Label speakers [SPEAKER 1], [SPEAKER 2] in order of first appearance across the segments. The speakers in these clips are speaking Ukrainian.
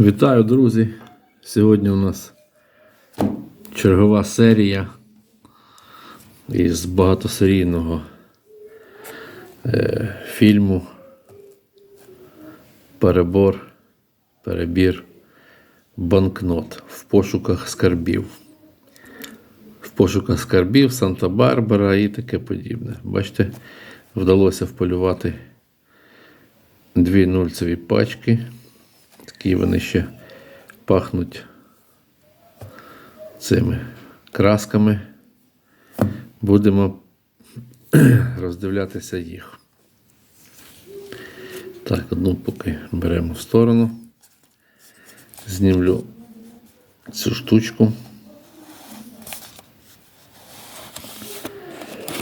[SPEAKER 1] Вітаю, друзі! Сьогодні у нас чергова серія із багатосерійного е, фільму Перебор, перебір банкнот в пошуках скарбів. В пошуках скарбів Санта-Барбара і таке подібне. Бачите, вдалося вполювати дві нульцеві пачки. Такі вони ще пахнуть цими красками. Будемо роздивлятися їх. Так, одну поки беремо в сторону. Знімлю цю штучку.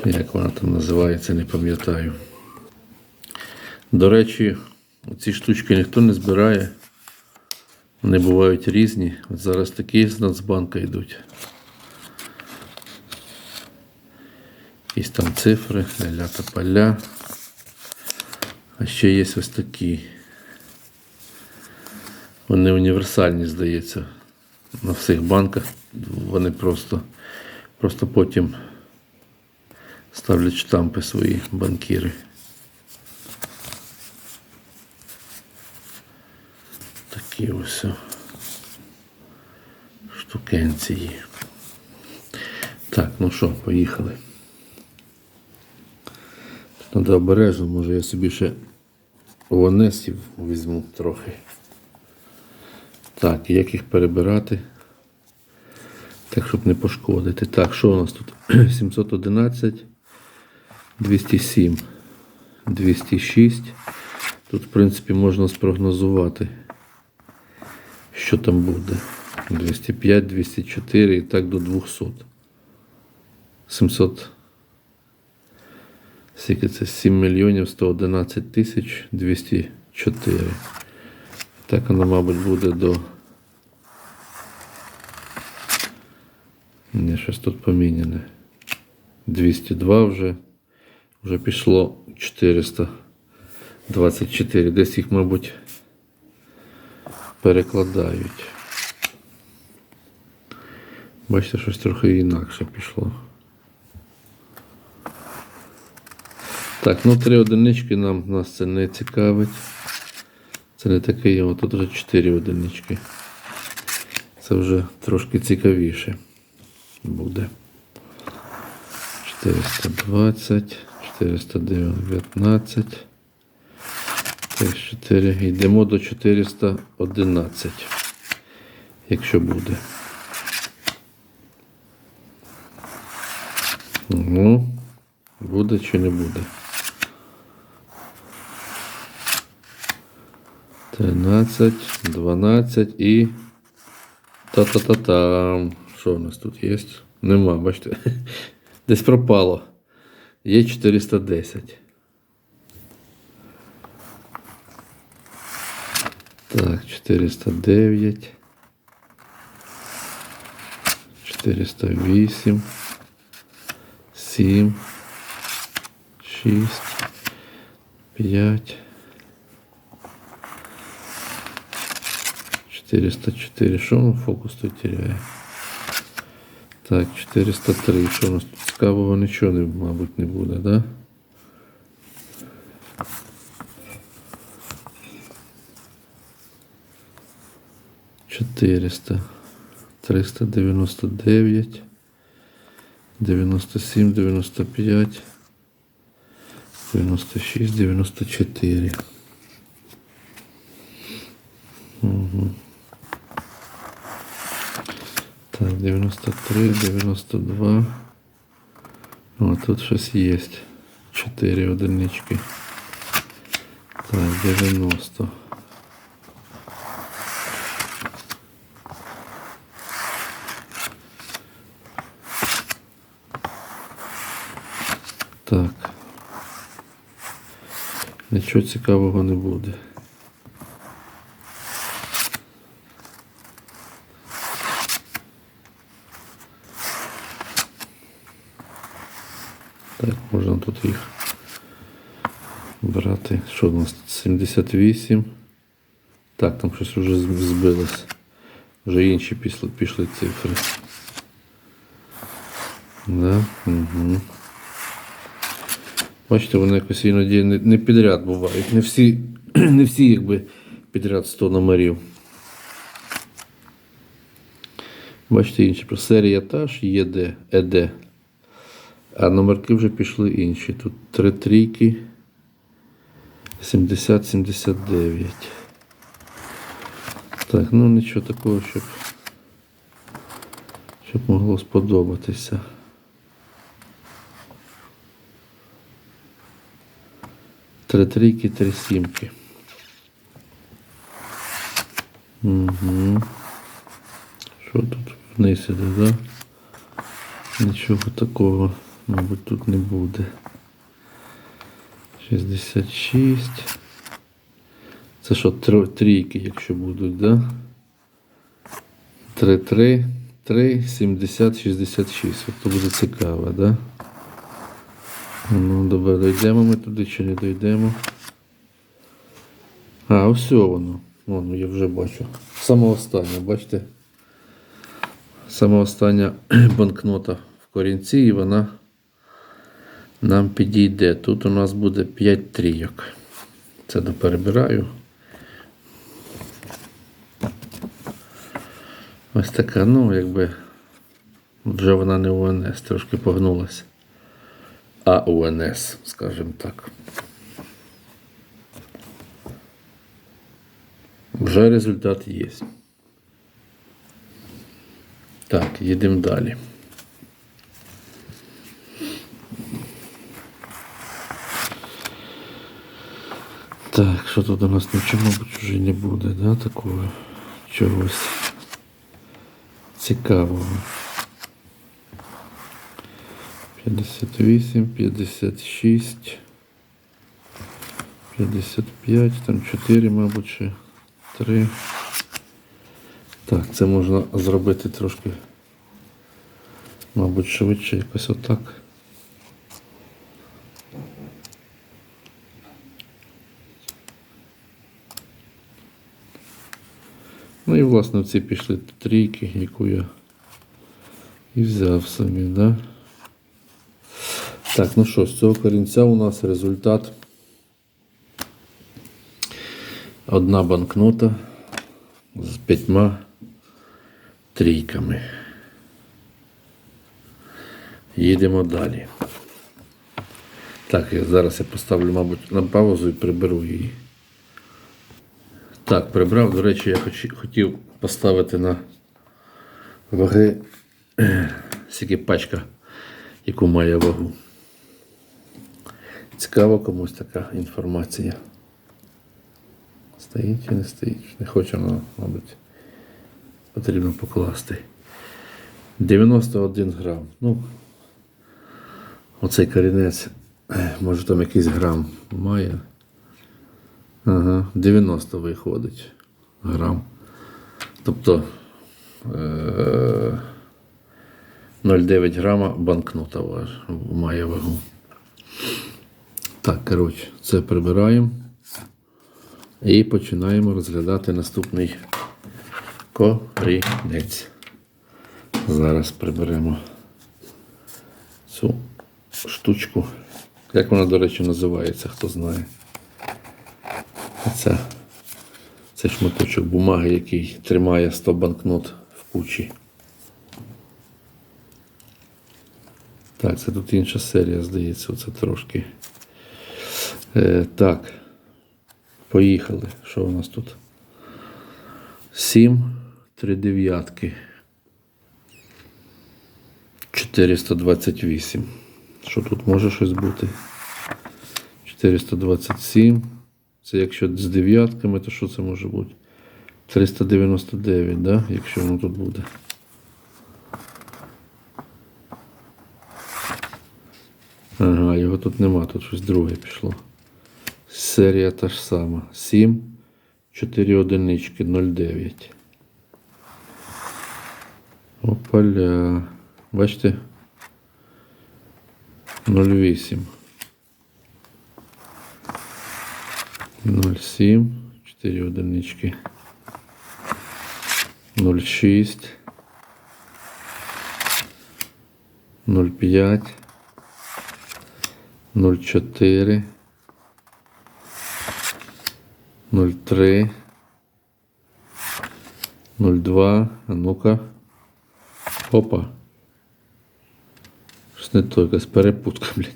[SPEAKER 1] Як вона там називається, не пам'ятаю. До речі, ці штучки ніхто не збирає. Вони бувають різні. От зараз такі з Нацбанка йдуть. Якісь там цифри, ля та поля. А ще є ось такі. Вони універсальні, здається. На всіх банках вони просто, просто потім ставлять штампи свої банкіри. Такі ось штукенції. Так, ну що, поїхали. Треба обережно, може я собі ще ванесів візьму трохи. Так, як їх перебирати? Так, щоб не пошкодити. Так, що у нас тут? 711, 207, 206. Тут, в принципі, можна спрогнозувати, що там буде. 205, 204 і так до 200. 700. Скільки це 7 мільйонів 111 тисяч 204. Так воно, мабуть, буде до. Ні, щось тут поміняне. 202 вже. Вже пішло 424. Десь їх, мабуть, Перекладають. Бачите, щось трохи інакше пішло. Так, ну три одинички нам нас це не цікавить. Це не таке от тут вже 4 одинички. Це вже трошки цікавіше буде. 420, 419. 4. Йдемо до 411, якщо буде. Ну, буде чи не буде. 13, 12 і. Та-та-та-там. Що у нас тут є? Нема, бачите. Десь пропало. Є 410. Так, 409. 408. 7. 6. 5. 404. Що воно фокус тут теряє? Так, 403. Що у нас тут цікавого нічого, мабуть, не буде, да? 400, 399, 97, 95, 96, 94. Угу. Так, 93, 92. О, тут щось есть 4 одинички. Так, 90. Нічого цікавого не буде. Так, можна тут їх брати. Що у нас тут? 78, Так, там щось вже збилось. Вже інші пішли, пішли цифри. Да? Угу. Бачите, вони якось іноді не, підряд бувають. Не всі, не всі якби підряд 100 номерів. Бачите, інші. Серія та ж ЄД, ЕД. А номерки вже пішли інші. Тут три трійки. 70-79. Так, ну нічого такого, щоб, щоб могло сподобатися. Три трійки, три сімки. Угу. Що тут вниз іде, да? Нічого такого, мабуть, тут не буде. 66. Це що, трійки, якщо будуть, да? 3, 3, 3, 70, 66. От то буде цікаво, да? Ну, добре, дійдемо ми туди чи не дійдемо. А, ось воно. Вон, я вже бачу. Саме останнє, бачите? Саме остання банкнота в корінці, і вона нам підійде. Тут у нас буде 5 трійок. Це доперебираю. Ось така, ну, якби вже вона не УНС, трошки погнулася. А УНС, скажімо так. Вже результат є. Так, їдемо далі. Так, що тут у нас нічого, мабуть, вже не буде, да, такого чогось цікавого. 58, 56, 55, там 4, мабуть, ще 3. Так, це можна зробити трошки, мабуть, швидше, якось отак. Ну і власне в ці пішли трійки, яку я і взяв собі, да? Так, ну що, з цього корінця у нас результат. Одна банкнота з п'ятьма трійками. Їдемо далі. Так, зараз я поставлю, мабуть, на паузу і приберу її. Так, прибрав. До речі, я хоч- хотів поставити на ваги скільки пачка, яку має вагу. Цікаво комусь така інформація. Стоїть чи не стоїть? Не хоче вона, мабуть, потрібно покласти. 91 грам. Ну, оцей корінець, може там якийсь грам має. Ага, 90 виходить грам. Тобто е- 0,9 грама банкнота має вагу. Так, коротше, це прибираємо. І починаємо розглядати наступний корінець. Зараз приберемо цю штучку. Як вона, до речі, називається, хто знає. Це, це шматочок бумаги, який тримає 100 банкнот в кучі. Так, це тут інша серія, здається, це трошки. Е, так. Поїхали. Що у нас тут? 7, 3 дев'ятки. 428. Що тут може щось бути? 427. Це якщо з дев'ятками, то що це може бути? 399, да? якщо воно тут буде. Ага, його тут нема, тут щось друге пішло. Серія та ж сама. 7, 4 одинички, 0,9. Опаля. Бачите? 0,8. 0,7, 4 одинички. 0,6. 0,5. 0,4. 0,3. 0,2. А ну-ка. Опа. Щось не то, якась перепутка, блядь.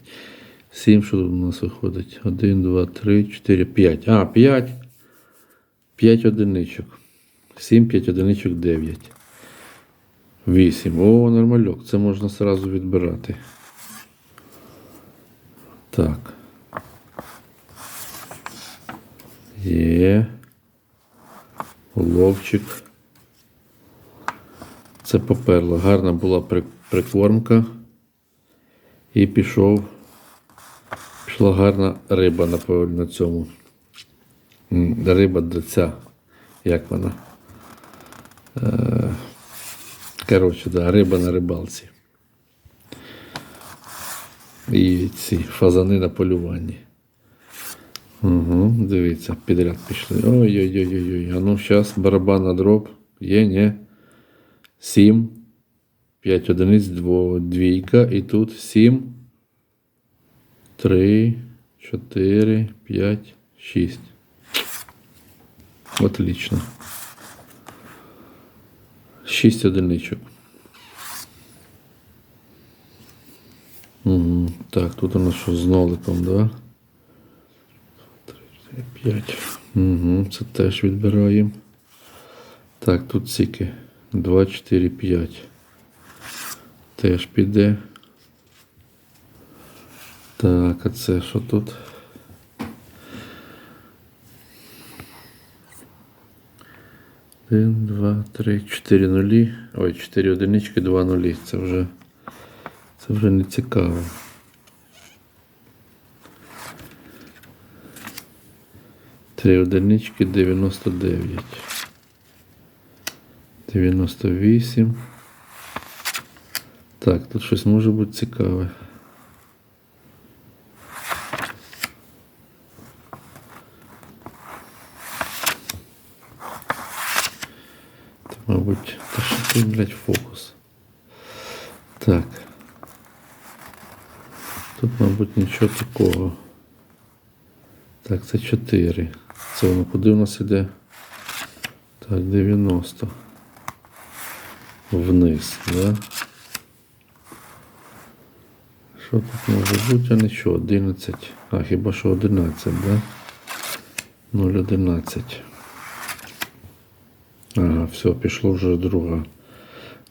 [SPEAKER 1] 7, що тут у нас виходить? 1, 2, 3, 4, 5. А, 5. 5 одиничок. 7, 5 одиничок, 9. 8. О, нормальок. Це можна сразу відбирати. Так. Є. Уловчик. Це поперло. Гарна була прикормка. І пішов. Пішла гарна риба на, по- на цьому. Риба до ця. Як вона? Е, коротше, да, риба на рибалці. І ці фазани на полюванні. Угу, дивіться, підряд пішли. Ой-ой-ой-ой. А ну зараз барабан на дроб. Є, ні. 7. 5 одиниць, двійка. І тут 7. 3, 4, 5, 6. Отлично. 6 одиничок. Угу. Так, тут у нас що з ноликом, да? 3, 4, 5. Угу. Це теж відбираємо. Так, тут скільки? 2, 4, 5. Теж піде. Так, а це що тут? Один, два, три, чотири нулі. Ой, чотири одинички, два нулі. Це вже, це вже не цікаво. Три одинички, 99. 98. Так, тут щось може бути цікаве. Це, мабуть, та що ти, блядь, фокус. Так. Тут, мабуть, нічого такого. Так, це 4. Це воно куди у нас іде? Так, 90. Вниз, да? Що тут може бути? А нічого, 11. А, хіба що 11, да? 0,11. Ага, все, пішло вже друга.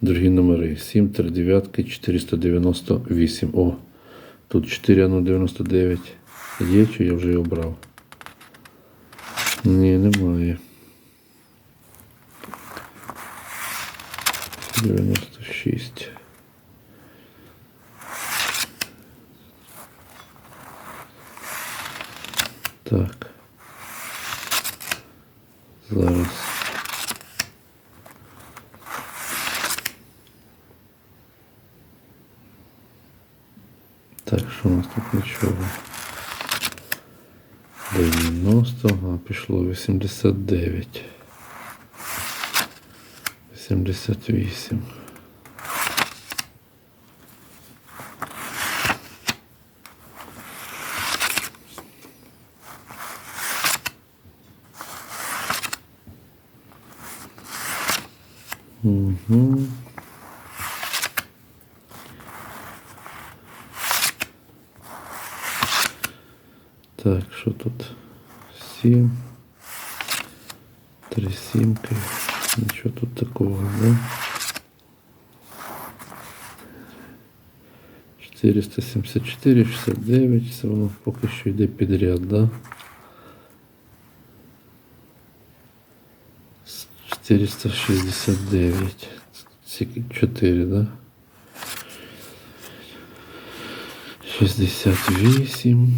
[SPEAKER 1] Другі номери. 7, 3, 9, 498. О, тут 4, ну 99. Є, чи я вже його брав? Ні, немає. 96. Так. Зараз. Так, що у нас тут нічого? 90, а пішло 89. 78. Угу. Так, що тут? 7. Три сімки. Нічого тут такого, да? 474, 69, це воно поки що йде підряд, да? С- 469. Скільки? 4, да? 68.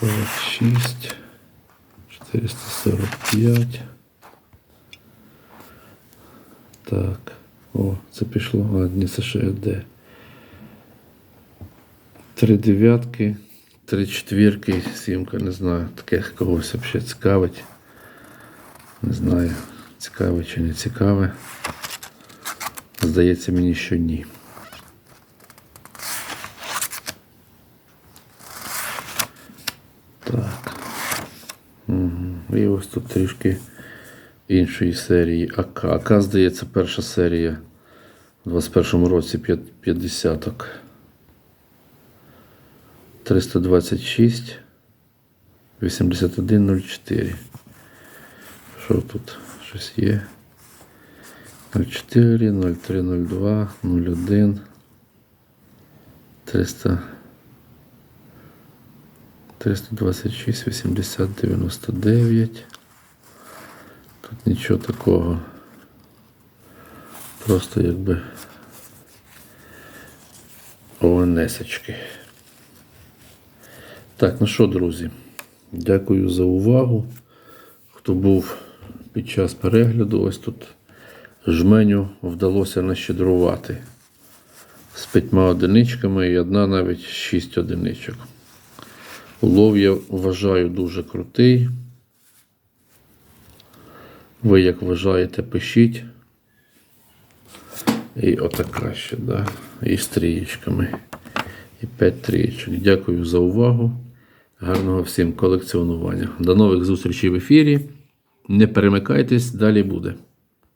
[SPEAKER 1] 46, 445. Так. О, це пішло. А, ні, це ще де. Три дев'ятки, три четвірки, сімка, не знаю. Таке когось взагалі цікавить. Не знаю, цікаве чи не цікаве. Здається мені, що ні. Так. Угу. І ось тут трішки іншої серії. АК. АК, здається, перша серія у 21-му році 50-ок. 326 8104. Що тут? Щось є? 04, 0302, 01, 300, 326, 80, 99. Тут нічого такого. Просто якби ОНСочки. Так, ну що, друзі, дякую за увагу. Хто був під час перегляду, ось тут жменю вдалося нащедрувати з п'ятьма одиничками і одна навіть шість одиничок. Улов я вважаю дуже крутий. Ви як вважаєте, пишіть. І отака ще, да. І з трієчками. І 5 трієчок. Дякую за увагу. Гарного всім колекціонування. До нових зустрічей в ефірі. Не перемикайтесь, далі буде.